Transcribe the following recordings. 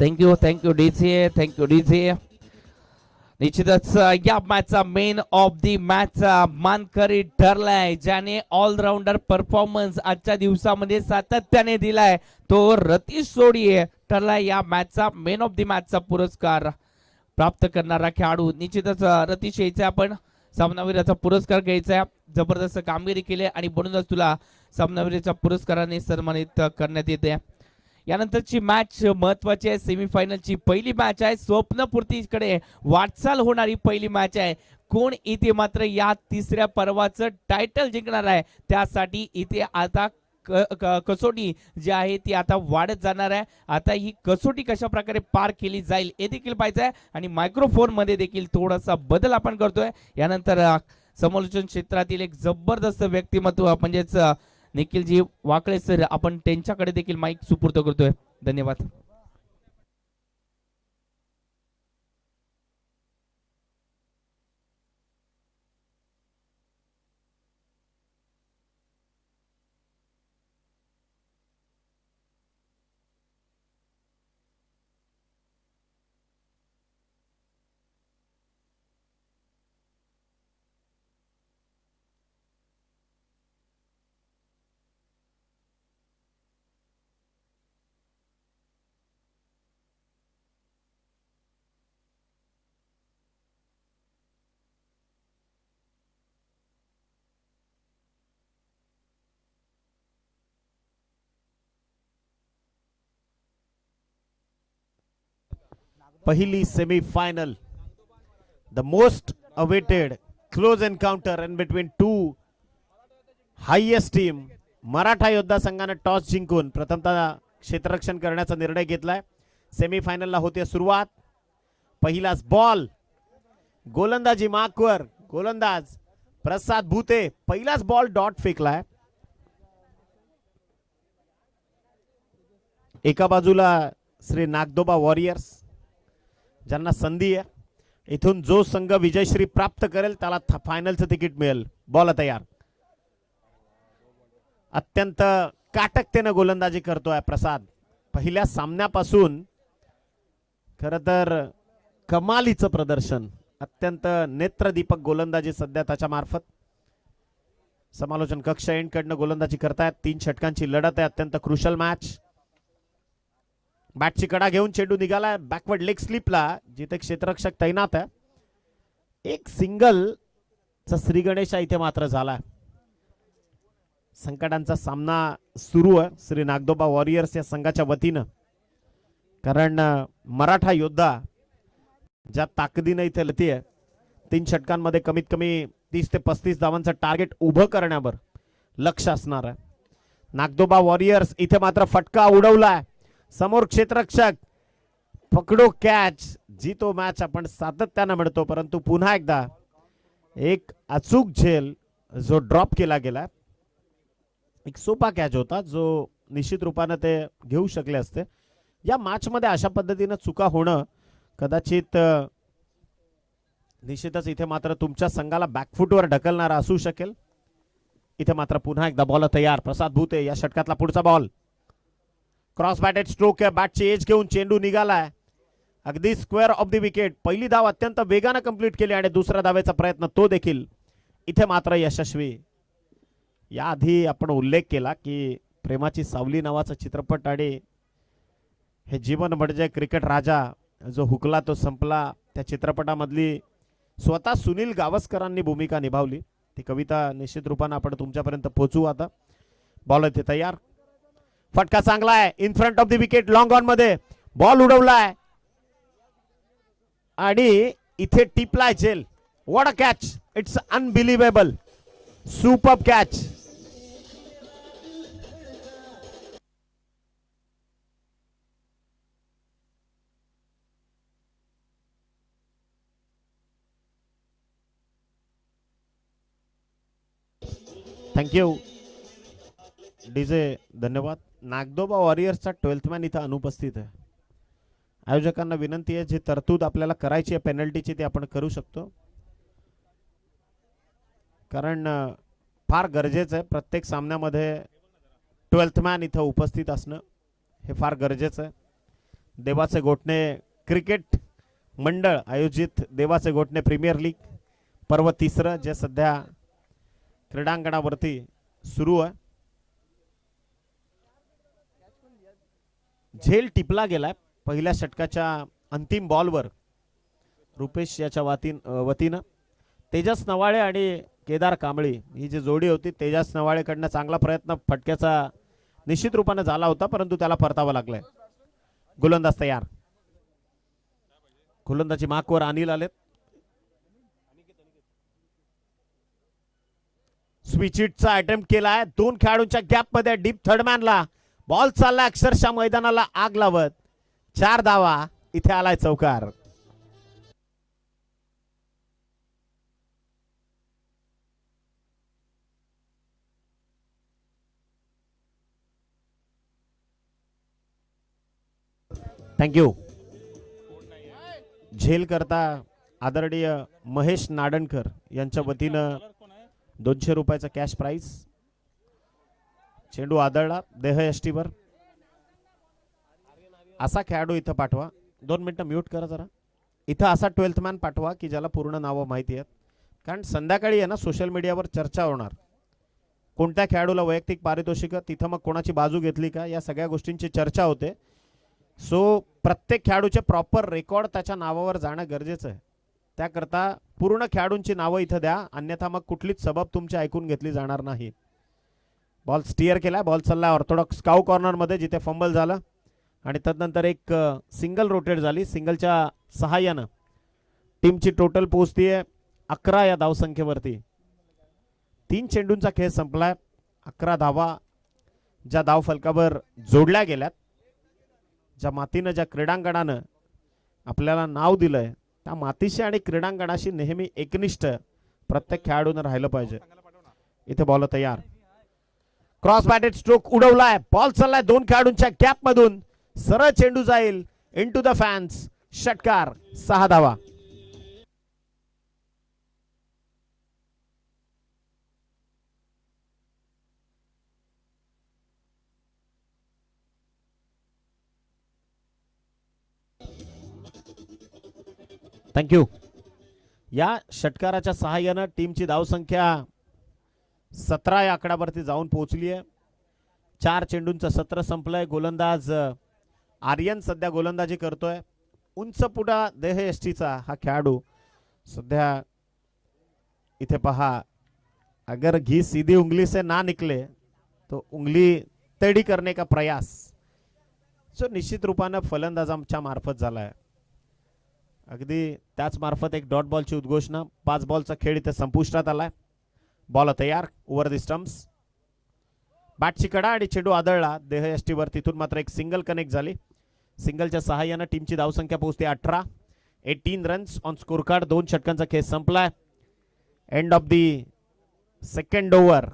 Thank you thank you DJ thank you DJ निश्चितच या मॅचचा मेन ऑफ दी मॅचचा मानकरी ठरलाय ज्याने ऑलराऊंडर परफॉर्मन्स आजच्या दिवसामध्ये सातत्याने दिलाय. तो रतीश सोडी ठरलाय या मॅचचा मेन ऑफ दी मॅचचा पुरस्कार प्राप्त करणारा खेळाडू. निश्चितच रतीश यायचा आपण सामनावीराचा पुरस्कार घ्यायचा आहे. जबरदस्त कामगिरी केली आहे आणि म्हणूनच तुला सामनावीराच्या पुरस्काराने सन्मानित करण्यात येते. यानंतरची मॅच महत्वाची आहे. सेमीफायनलची पहिली मॅच आहे. स्वप्नपूर्तीकडे वाटचाल होणारी पहिली मॅच आहे. कोण इथे मात्र या तिसऱ्या पर्वाचं टायटल जिंकणार आहे त्यासाठी इथे आता क- क- कसोटी जी आहे ती आता वाढत जाणार आहे. आता ही कसोटी कशा प्रकारे पार केली जाईल हे देखील पाहिजे आहे. आणि मायक्रोफोनमध्ये देखील थोडासा बदल आपण करतोय. यानंतर समालोचन क्षेत्रातील एक जबरदस्त व्यक्तिमत्व म्हणजेच निखिलजी वाकळे सर आपण त्यांच्याकडे देखील माईक सुपूर्द करतोय. धन्यवाद. पहिली semifinal the most awaited close encounter in between two highest team Maratha Yoddha संघानं टॉस जिंकून प्रथमतः क्षेत्ररक्षण करण्याचा निर्णय घेतलाय. सेमीफायनलला होते सुरुवात. पहिलाच बॉल गोलंदाजी माकवर गोलंदाज प्रसाद भूते पहिलाच बॉल डॉट फेकलाय. एका बाजूला श्री नागदोबा वॉरियर्स ज्यांना संधी आहे इथून जो संघ विजयश्री प्राप्त करेल त्याला फायनलचं तिकीट मिळेल. बॉल तयार. अत्यंत काटकतेनं गोलंदाजी करतोय प्रसाद. पहिल्या सामन्यापासून खर तर कमालीचं प्रदर्शन अत्यंत नेत्रदीपक गोलंदाजी सध्या त्याच्या मार्फत. समालोचन कक्ष एंडकडनं गोलंदाजी करतायत तीन षटकांची लढत आहे अत्यंत क्रुशल मॅच बॅटची कडा घेऊन चेंडू निघाला बॅकवर्ड लेग स्लिपला जिथे क्षेत्ररक्षक तैनात आहे. एक सिंगल चा श्री गणेशा इथे मात्र झाला संकटांचा सामना सुरू आहे. श्री नागदोबा वॉरियर्स या संघाच्या वतीनं. कारण मराठा योद्धा ज्या ताकदीनं इथे लतीये तीन षटकांमध्ये कमीत कमी तीस ते पस्तीस धावांचं टार्गेट उभं करण्यावर लक्ष असणार आहे. नागदोबा वॉरियर्स इथे मात्र फटका उडवलाय. समोर क्षेत्ररक्षक पकडो कॅच जी तो मॅच आपण सातत्यानं म्हणतो परंतु पुन्हा एकदा एक अचूक झेल जो ड्रॉप केला गेला. एक सोपा कॅच होता जो निश्चित रूपानं ते घेऊ शकले असते. या मॅचमध्ये अशा पद्धतीनं चुका होणं कदाचित निश्चितच इथे मात्र तुमच्या संघाला बॅकफुटवर ढकलणारा असू शकेल. इथे मात्र पुन्हा एकदा बॉल तयार. प्रसाद भूते या षटकातला पुढचा बॉल क्रॉस बॅटेड स्ट्रोक या बॅटची एज घेऊन चेंडू निघालाय अगदी स्क्वेअर ऑफ द विकेट. पहिली धाव अत्यंत वेगानं कंप्लीट केली आणि दुसऱ्या धावेचा प्रयत्न तो देखील. इथे मात्र यशस्वी. याआधी आपण उल्लेख केला की प्रेमाची सावली नावाचा चित्रपट आणि हे जीवन म्हणजे क्रिकेट राजा जो हुकला तो संपला. त्या चित्रपटामधली स्वतः सुनील गावस्करांनी भूमिका निभावली. ती कविता निश्चित रूपानं आपण तुमच्यापर्यंत पोचू आता. बॉल ते तयार. फटका चांगला आहे in front of the wicket long ऑनमध्ये. Ball उडवलाय. आणि इथे टिपलाय झेल what a catch it's unbelievable super catch thank you DJ धन्यवाद. नागदोबा वॉरियर्सचा ट्वेल्थ मॅन इथं अनुपस्थित आहे. आयोजकांना विनंती आहे जी तरतूद आपल्याला करायची आहे पेनल्टीची ती आपण करू शकतो. कारण फार गरजेचं आहे प्रत्येक सामन्यामध्ये ट्वेल्थ मॅन इथं उपस्थित असणं हे फार गरजेचं आहे. देवाचे गोठणे क्रिकेट मंडळ आयोजित देवाचे गोठणे प्रीमियर लीग पर्व तिसरं जे सध्या क्रीडांगणावरती सुरू आहे. झेल टिपला गेलाय पहिल्या षटकाच्या अंतिम बॉलवर. रुपेश याच्या वातीन वतीनं. तेजस नवाळे आणि केदार कांबळी ही जी जोडी होती तेजस नवाळेकडनं चांगला प्रयत्न फटक्याचा निश्चित रूपाने झाला होता परंतु त्याला परतावा लागलाय. गोलंदाज तयार. गोलंदाजी माकवर अनिल आलेत. स्विचिटचा अटेम्प्ट केलाय. दोन खेळाडूंच्या गॅपमध्ये डीप थर्डमॅनला बॉल चालला अक्षरशः मैदानाला आग लावत. चार धावा इथे आलाय चौकार. थँक्यू झेल करता आदरणीय महेश नाडणकर यांच्या वतीनं दोनशे रुपयाचा कॅश प्राईज चेंडू आदळला देहयष्टीवर असा खेळाडू इथं पाठवा. दोन मिनटं म्यूट करा जरा. इथं असा ट्वेल्थ मॅन पाठवा की ज्याला पूर्ण नावं माहिती आहेत. कारण संध्याकाळी आहे ना सोशल मीडियावर चर्चा होणार. कोणत्या खेळाडूला वैयक्तिक पारितोषिक तिथं मग कोणाची बाजू घेतली का या सगळ्या गोष्टींची चर्चा होते. सो प्रत्येक खेळाडूचे प्रॉपर रेकॉर्ड त्याच्या नावावर जाणं गरजेचं आहे. त्याकरता पूर्ण खेळाडूंची नावं इथं द्या अन्यथा मग कुठलीच सबब तुमची ऐकून घेतली जाणार नाही. बॉल स्टिअर केला बॉल चालला ऑर्थोडॉक्स काऊ कॉर्नरमध्ये जिथे फंबल झालं. आणि तदनंतर एक सिंगल रोटेट झाली सिंगलच्या सहाय्यानं. टीमची टोटल पोहोचतीये अकरा या धावसंख्येवरती. तीन चेंडूंचा खेळ संपलाय अकरा धावा ज्या धावफलकावर जोडल्या गेल्यात ज्या मातीनं ज्या क्रीडांगणानं आपल्याला नाव दिलंय त्या मातीशी आणि क्रीडांगणाशी नेहमी एकनिष्ठ प्रत्येक खेळाडूनं राहिलं पाहिजे. इथे बॉल तयार. क्रॉस बॅटेड स्ट्रोक उडवलाय. बॉल चाललाय दोन खेळाडूंच्या गॅप मधून. सरळ चेंडू जाईल. इन टू द फॅन्स षटकार. सहा धावा. थँक्यू या षटकाराच्या सहाय्यानं टीमची धावसंख्या सतरा या आकड्यावरती जाऊन पोहोचली आहे. चार चेंडूंचं सत्र संपलंय. गोलंदाज आर्यन सध्या गोलंदाजी करतोय. उंच पुडा देह एसटीचा हा खेळाडू सध्या इथे पहा. अगर घी सीधी उंगली से ना निकले तो उंगली तेडी करने का प्रयास. सो निश्चित रूपानं फलंदाजांच्या मार्फत झालाय. अगदी त्याच मार्फत एक डॉट बॉलची उद्घोषणा. पाच बॉलचा खेळ इथे संपुष्टात आलाय. बॉल तयार ओव्हर दी स्टम्प्स बॅटची कडा आणि चेंडू आदळला देह यष्टीवर तिथून मात्र एक सिंगल कनेक्ट झाली सिंगलच्या सहाय्यानं टीमची धावसंख्या पोहोचते अठरा eighteen runs on score card दोन षटकांचा खेळ संपलाय end of the second over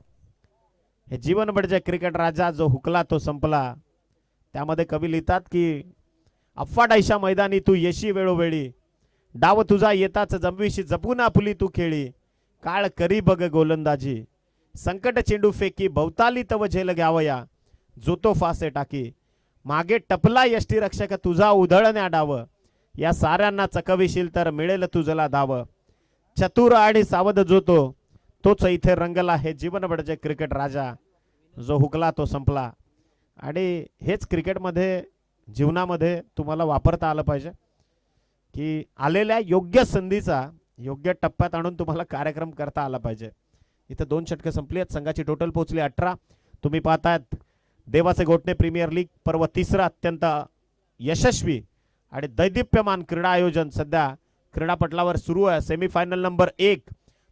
हे जीवन म्हणजे क्रिकेट राजा जो हुकला तो संपला त्यामध्ये कवी लिहितात की अफाडायशा मैदानी तू येशी वेळोवेळी डाव तुझा येताच जमविशी जपून आपुली तू खेळी काळ करी बघ गोलंदाजी. संकट चेंडू फेकी भवताली तव झेल घ्यावया जो तो फासे टाकी. मागे टपला यष्टी रक्षक तुझा उधळण्या डाव. या साऱ्यांना चकविशील तर मिळेल तुझला धाव. चतुर आणि सावध जो तो तोच इथे रंगला हे जीवन बडजे क्रिकेट राजा. जो हुकला तो संपला. आणि हेच क्रिकेटमध्ये जीवनामध्ये तुम्हाला वापरता आलं पाहिजे. की आलेल्या योग्य संधीचा योग्य टप्प्यात आणून तुम्हाला कार्यक्रम करता आला पाहिजे. इथं दोन षटकं संपली आहेत. संघाची टोटल पोहोचली अठरा. तुम्ही पाहतायत देवाचे गोटणे प्रीमियर लीग पर्व तिसरा अत्यंत यशस्वी आणि दैदिप्यमान क्रीडा आयोजन सध्या क्रीडापटलावर सुरू आहे. सेमीफायनल नंबर एक.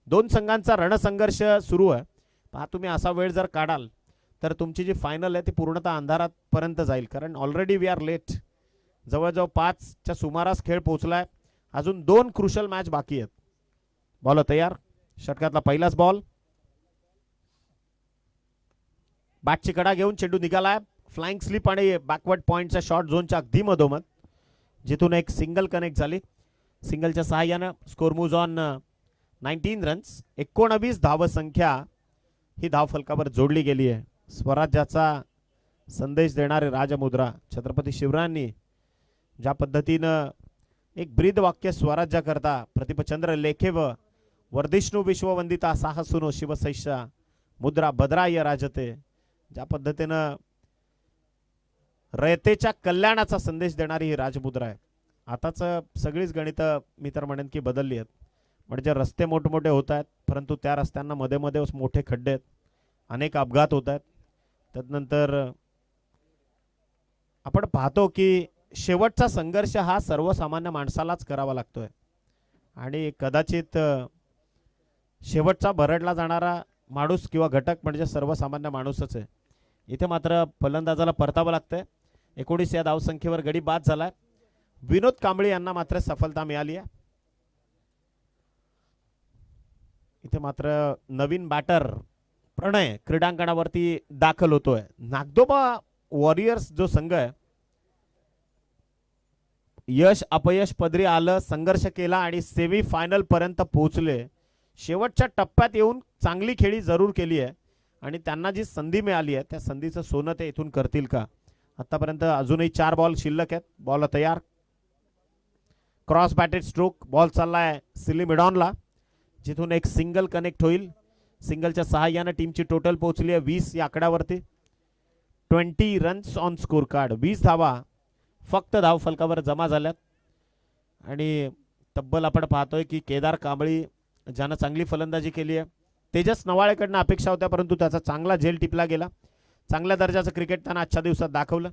दोन संघांचा रणसंघर्ष सुरू आहे. पहा तुम्ही असा वेळ जर काढाल तर तुमची जी फायनल आहे ती पूर्णतः अंधारापर्यंत जाईल. कारण ऑलरेडी वी आर लेट जवळजवळ पाचच्या सुमारास खेळ पोहोचलाय. अजून दोन क्रुशल मॅच बाकी आहेत. बॉल तयार. षटकातला पहिलाच बॉल बॅटची कडा घेऊन चेंडू निघालाय फ्लाइंग स्लिप आणि बॅकवर्ड पॉईंटच्या शॉर्ट झोनच्या अगदी मधोमध. जिथून एक सिंगल कनेक्ट झाली. सिंगलच्या सहाय्यानं score moves on nineteen runs एकोणवीस धावसंख्या ही धाव फलकावर जोडली गेली आहे. स्वराज्याचा संदेश देणारे राजमुद्रा छत्रपती शिवरायांनी ज्या पद्धतीनं एक ब्रीद वाक्य स्वराज्याकरता प्रतिपचंद्र लेखे व वर्धिष्णू विश्ववंदिता साहसुनो शिवसैषा मुद्रा भद्राय राजते ज्या पद्धतीनं रयतेच्या कल्याणाचा संदेश देणारी ही राजमुद्रा आहे आताच सगळीच गणितं मी तर म्हणेन की बदलली आहेत म्हणजे रस्ते मोठमोठे होत आहेत परंतु त्या रस्त्यांना मध्ये मध्ये मोठे खड्डे आहेत अनेक अपघात होत आहेत त्यानंतर आपण पाहतो की शेवटचा संघर्ष हा सर्वसामान्य माणसालाच करावा लागतोय आणि कदाचित शेवटचा भरडला जाणारा माणूस किंवा घटक म्हणजे सर्वसामान्य माणूसच आहे. इथे मात्र फलंदाजाला परतावं लागतंय. एकोणीस या धावसंख्येवर गडी बाद झालाय. विनोद कांबळे यांना मात्र सफलता मिळाली आहे. इथे मात्र नवीन बॅटर प्रणय क्रीडांगणावरती दाखल होतोय. नागदोबा वॉरियर्स जो संघ आहे यश अपयश पदरी आलं संघर्ष केला आणि सेमी फायनल पर्यंत पोहोचले. शेवटच्या टप्प्यात येऊन चांगली खेळी जरूर केली आहे. आणि त्यांना जी संधी मिळाली आहे त्या संधीचं सोनं ते इथून करतील का? आत्तापर्यंत अजूनही चार बॉल शिल्लक आहेत. बॉल तयार. क्रॉस बॅटेड स्ट्रोक बॉल चाललाय सिली मिडॉनला. जिथून एक सिंगल कनेक्ट होईल. सिंगलच्या सहाय्यानं टीमची टोटल पोहोचली आहे वीस या आकड्यावरती. Twenty runs on score card वीस धावा. फक्त धाव फलकावर जमा झाल्यात. आणि तब्बल आपण पाहतोय की केदार कांबळी ज्यानं चांगली फलंदाजी केली आहे. तेजस नवाळेकडनं अपेक्षा होत्या परंतु त्याचा चांगला झेल टिपला गेला. चांगल्या दर्जाचं क्रिकेट त्यानं आजच्या दिवसात दाखवलं.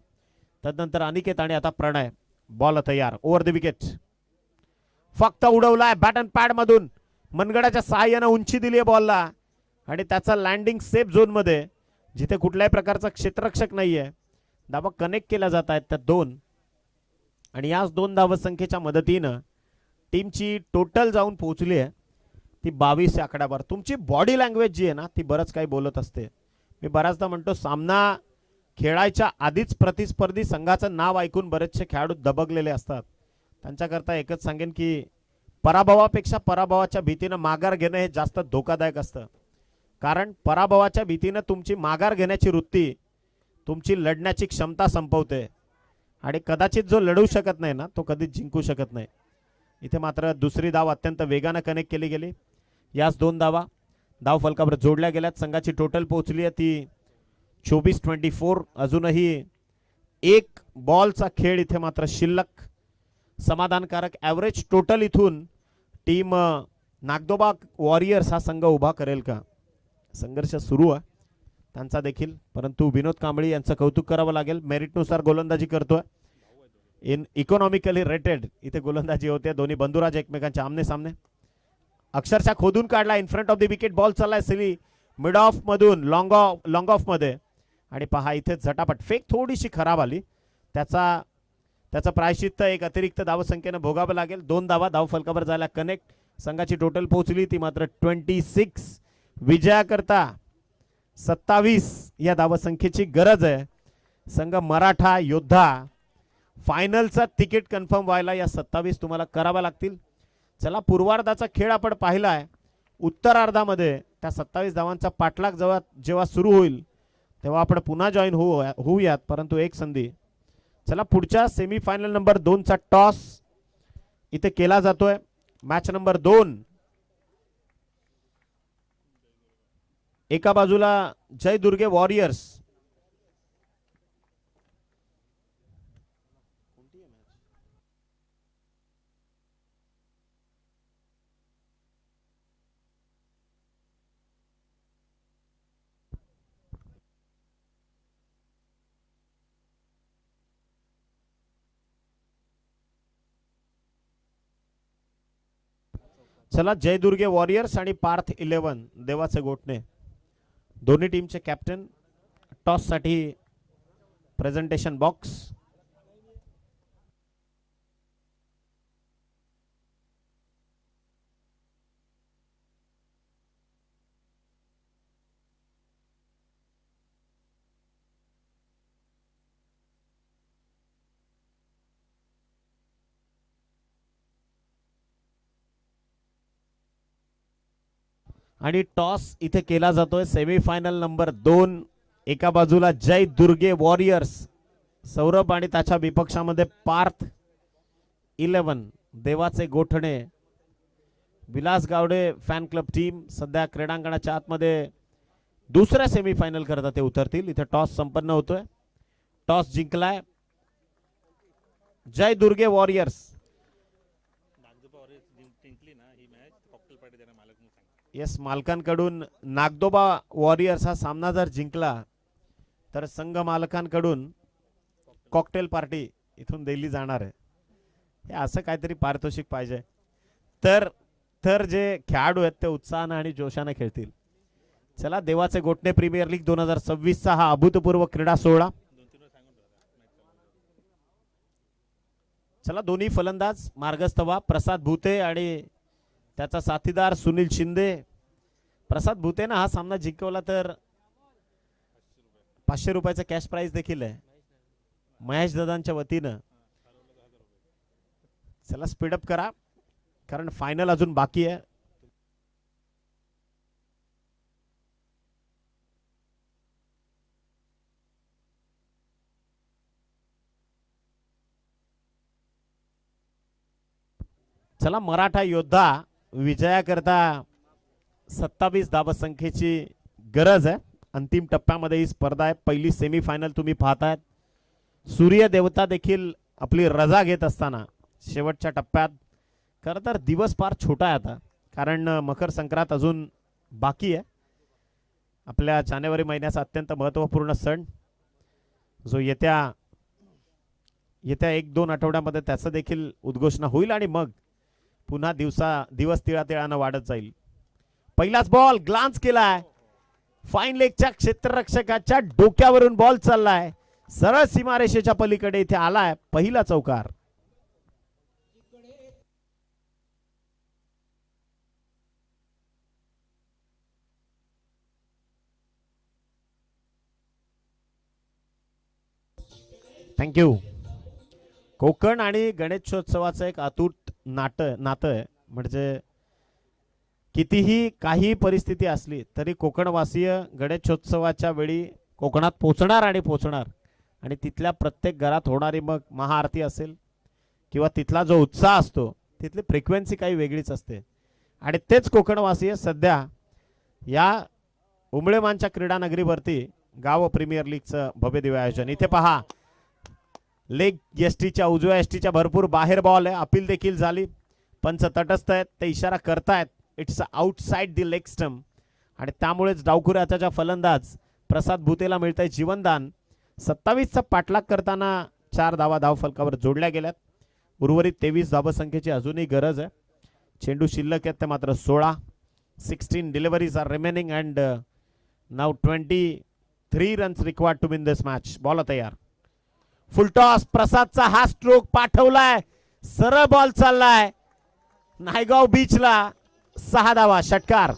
तदनंतर अनिकेत आणि आता प्रणय. बॉल तयार. ओव्हर द विकेट फक्त उडवलाय बॅट अँड पॅडमधून मनगडाच्या सहाय्यानं उंची दिली आहे बॉलला आणि त्याचा लँडिंग सेफ झोनमध्ये जिथे कुठल्याही प्रकारचा क्षेत्ररक्षक नाही आहे धावा कनेक्ट केल्या जात आहेत त्या दोन. आणि याच दोन धावसंख्येच्या मदतीनं टीमची टोटल जाऊन पोहोचली आहे. ती बावीस या आकड्यावर. तुमची बॉडी लँग्वेज जी आहे ना ती बरंच काही बोलत असते. मी बऱ्याचदा म्हणतो सामना खेळायच्या आधीच प्रतिस्पर्धी संघाचं नाव ऐकून बरेचसे खेळाडू दबगलेले असतात. त्यांच्याकरता एकच सांगेन की पराभवापेक्षा पराभवाच्या भीतीनं माघार घेणं हे जास्त धोकादायक असतं. कारण पराभवाच्या भीतीनं तुमची माघार घेण्याची वृत्ती तुमची लढण्याची क्षमता संपवते. आणि कदाचित जो लढू शकत नाही ना तो कधीच जिंकू शकत नाही. इथे मात्र दुसरी धाव अत्यंत वेगानं कनेक्ट केली गेली. याच दोन धावा धाव फलकावर जोडल्या गेल्यात. संघाची टोटल पोहोचली आहे ती चोवीस ट्वेंटी फोर. अजूनही एक बॉलचा खेळ इथे मात्र शिल्लक. समाधानकारक ॲव्हरेज टोटल इथून टीम नागदोबा वॉरियर्स हा संघ उभा करेल का? संघर्ष सुरू आहे. त्यांचा देखील. परंतु विनोद कांबळी यांचं कौतुक करावं लागेल. मेरिटनुसार गोलंदाजी करतोय. इन इकॉनॉमिकली रेटेड इथे गोलंदाजी होते. दोन्ही बंधुराज एकमेकांच्या आमने सामने अक्षरशः खोदून काढला. In front of the wicket ball चाललाय सिली मिड ऑफमधून लॉंग ऑफ लॉंग ऑफमध्ये आणि पहा इथे झटापट. फेक थोडीशी खराब आली. त्याचा त्याचं प्रायश्चित्त एक अतिरिक्त धावसंख्येनं भोगावं लागेल. दोन धावा धाव फलकावर झाल्या कनेक्ट संघाची टोटल पोहोचली ती मात्र ट्वेंटी सिक्स विजयाकरता सत्तावीस या धावसंख्येची गरज आहे. संघ मराठा योद्धा फायनलचा तिकीट कन्फर्म व्हायला या सत्तावीस तुम्हाला कराव्या लागतील. चला पूर्वार्धाचा खेळ आपण पाहिला आहे उत्तरार्धामध्ये त्या सत्तावीस धावांचा पाठलाग जेव्हा जेव्हा सुरू होईल तेव्हा आपण पुन्हा जॉईन होऊ होऊयात परंतु एक संधी. चला पुढच्या सेमीफायनल नंबर दोनचा टॉस इथे केला जातोय. मॅच नंबर दोन. एका बाजूला जय दुर्गे वॉरियर्स चला जयदुर्गे वॉरियर्स आणि पार्थ इलेवन देवाचे गोठणे. दोन्ही टीमचे कॅप्टन टॉससाठी प्रेझेंटेशन बॉक्स आणि टॉस इथे केला जातोय. सेमीफायनल नंबर दोन. एका बाजूला जय दुर्गे वॉरियर्स. सौरभ आणि त्याच्या विपक्षामध्ये Parth eleven Devache Gothane. Vilas Gawade fan club team सध्या क्रीडांगणाच्या आतमध्ये दुसऱ्या सेमीफायनल करता ते उतरतील. इथे टॉस संपन्न होतोय. टॉस जिंकलाय. जय दुर्गे वॉरियर्स जिंकली ना ही मॅच कॉकटेल पार्टी देणार मालक म्हणून सांग येस मालकांकडून नागदोबा वॉरियर्स हा सामना जर जिंकला तर संघ मालकांकडून कॉकटेल पार्टी इथून दिली जाणार आहे. हे असं काहीतरी पारितोषिक पाहिजे. तर तर जे खेळाडू आहेत ते उत्साहानं आणि जोशानं खेळतील. चला देवाचे गोटणे प्रीमियर लीग दोन हजार सव्वीसचा हा अभूतपूर्व क्रीडा सोहळा. चला दोन्ही फलंदाज मार्गस्थ व्हा प्रसाद भूते आणि त्याचा साथीदार सुनील शिंदे. प्रसाद भुतेनं हा सामना जिंकवला तर पाचशे रुपयाचा कॅश प्राइज देखील आहे. महेश दादांच्या वतीनं. चला स्पीडअप करा कारण फायनल अजून बाकी आहे. चला मराठा योद्धा विजयाकरता सत्तावीस धावसंख्येची गरज आहे. अंतिम टप्प्यामध्ये ही स्पर्धा आहे. पहिली सेमीफायनल तुम्ही पाहतायत. सूर्यदेवता देखील आपली रजा घेत असताना शेवटच्या टप्प्यात. खरं तर दिवस फार छोटा आहे आता. कारण मकर संक्रांत अजून बाकी आहे. आपल्या जानेवारी महिन्याचा अत्यंत महत्त्वपूर्ण सण. जो येत्या येत्या एक दोन आठवड्यामध्ये त्याचं देखील उद्घोषणा होईल आणि मग पुन्हा दिवसा दिवस तिळा तिळानं वाढत जाईल. पहिलाच बॉल ग्लान्स केलाय. फाईन लेगच्या क्षेत्ररक्षकाच्या डोक्यावरून बॉल चाललाय. सरळ सीमारेषेच्या पलीकडे इथे आलाय पहिला चौकार. थँक्यू कोकण आणि गणेशोत्सवाचं एक अतूट नाट नातं आहे. म्हणजे कितीही काही परिस्थिती असली तरी कोकणवासीय गणेशोत्सवाच्या वेळी कोकणात पोचणार आणि पोचणार. आणि तिथल्या प्रत्येक घरात होणारी मग महाआरती असेल किंवा तिथला जो उत्साह असतो तिथली फ्रिक्वेन्सी काही वेगळीच असते. आणि तेच कोकणवासीय सध्या या उमळेमानच्या क्रीडानगरीवरती गाव प्रीमियर लीगचं भव्य दिव्य आयोजन. इथे पहा लेग एसटीच्या उजव्या एस टीच्या भरपूर बाहेर बॉल आहे. अपील देखील झाली. पंच तटस्थ आहेत. ते इशारा करतायत. It's outside the leg stump आणि त्यामुळेच डावखुऱ्याचा फलंदाज प्रसाद भुतेला मिळतंय जीवनदान. सत्तावीसचा पाठलाग करताना चार धावा धाव फलकावर जोडल्या गेल्यात. उर्वरित तेवीस धावसंख्येची अजूनही गरज आहे. चेंडू शिल्लक आहेत. ते मात्र सोळा. Sixteen deliveries are remaining and now twenty three runs required to win this match ball तयार. फुलटॉस प्रसादचा हा स्ट्रोक पाठवलाय. सरळ बॉल चाललाय. नायगाव बीचला सहा धावा षटकार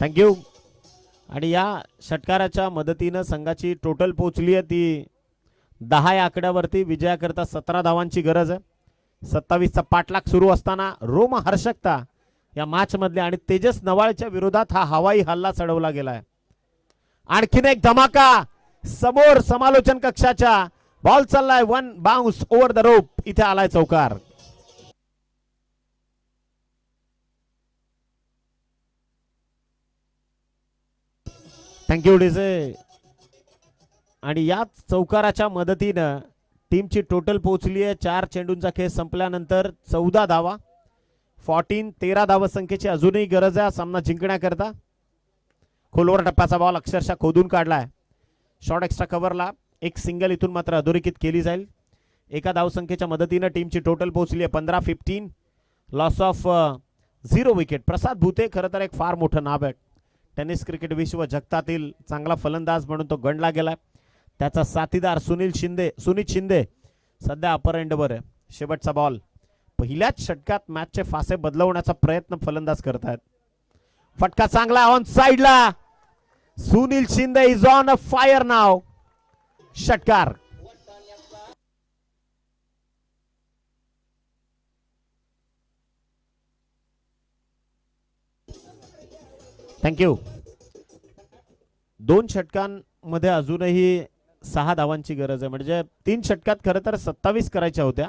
थँक्यू आणि या षटकाराच्या मदतीनं संघाची टोटल पोचली आहे ती. दहा या आकड्यावरती विजयाकरता सतरा धावांची गरज आहे. सत्तावीसचा पाठलाग सुरू असताना रोम हर्षकता या मॅचमधल्या आणि तेजस नवाळच्या विरोधात हा हवाई हल्ला चढवला गेलाय. आणखीन एक धमाका. समोर समालोचन कक्षाच्या बॉल चाललाय. One bounce over the rope इथे आलाय चौकार. थँक्यू डिझे आणि याच चौकाराच्या मदतीनं टीमची टोटल पोहोचली आहे. चार चेंडूंचा खेळ संपल्यानंतर चौदा धावा फॉर्टीन तेरा धावसंख्येची अजूनही गरज आहे सामना जिंकण्याकरता. खोलवर टप्प्याचा बॉल अक्षरशः खोदून काढला आहे शॉर्ट एक्स्ट्रा कव्हरला एक सिंगल इथून मात्र अधोरेखित केली जाईल. एका धावसंख्येच्या मदतीनं टीमची टोटल पोहोचली आहे पंधरा fifteen loss of zero wicket Prasad Bhute खरं तर एक फार मोठं नाव आहे टेनिस क्रिकेट विश्व जगतातील चांगला फलंदाज म्हणून तो गणला गेला आहे त्याचा साथीदार सुनील शिंदे सुनील शिंदे सध्या अपर एंडवर आहे. शेवटचा बॉल पहिल्याच षटकात मॅचचे फासे बदलवण्याचा प्रयत्न फलंदाज करत आहेत फटका चांगला ऑन साइडला Sunil Shinde is on a fire नाव षटकार. थँक्यू दोन षटकांमध्ये अजूनही सहा धावांची गरज आहे. म्हणजे तीन षटकात खरं तर सत्तावीस करायच्या होत्या.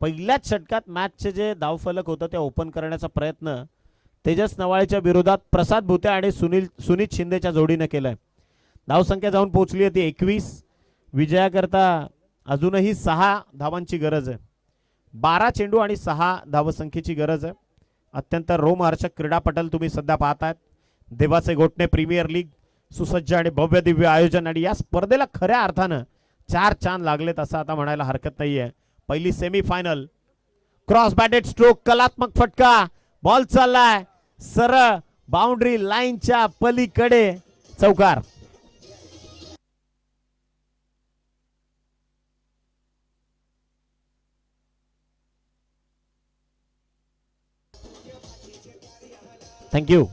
पहिल्याच षटकात मॅचचे जे धावफलक होतं ते ओपन करण्याचा प्रयत्न तेजस नवाळेच्या विरोधात प्रसाद भुते आणि सुनील सुनीत शिंदेच्या जोडीनं केलाय. धावसंख्या जाऊन पोहोचली आहे ती एकवीस. विजयाकरता अजूनही सहा धावांची गरज आहे. बारा चेंडू आणि सहा धावसंख्येची गरज आहे. अत्यंत रोमहर्षक क्रीडापटल तुम्ही सध्या पाहतायत. देवाचे गोटणे प्रीमियर लीग. सुसज्ज आणि भव्य दिव्य आयोजन आणि या स्पर्धेला खऱ्या अर्थानं चार चांद लागलेत असं आता म्हणायला हरकत नाहीये. पहिली सेमीफायनल क्रॉस बॅटेड स्ट्रोक कलात्मक फटका. बॉल चाललाय. सरळ बाउंड्री लाईनच्या पलीकडे. चौकार. थँक्यू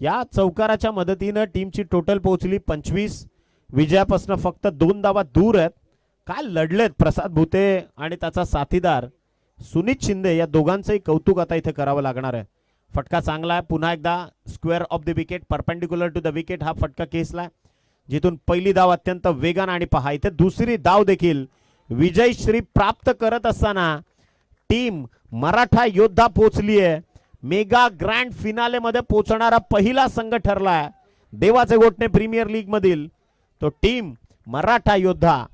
या चौकाराच्या मदतीनं टीमची टोटल पोहोचली पंचवीस. विजयापासून फक्त दोन धावा दूर आहेत. काय लढलेत प्रसाद भुते आणि त्याचा साथीदार सुनीत शिंदे. या दोघांचंही कौतुक आता इथे करावं लागणार आहे. फटका चांगला आहे. पुन्हा एकदा square off the wicket perpendicular to the wicket हा फटका केसलाय जिथून पहिली धाव अत्यंत वेगानं आणि पहा इथे दुसरी धाव देखील विजयश्री प्राप्त करत असताना टीम मराठा योद्धा पोचली आहे मेगा ग्रँड फिनाले मध्ये पोहोचणारा पहिला संघ ठरलाय. देवाचे गोटणे प्रीमियर लीग मधील तो टीम मराठा योद्धा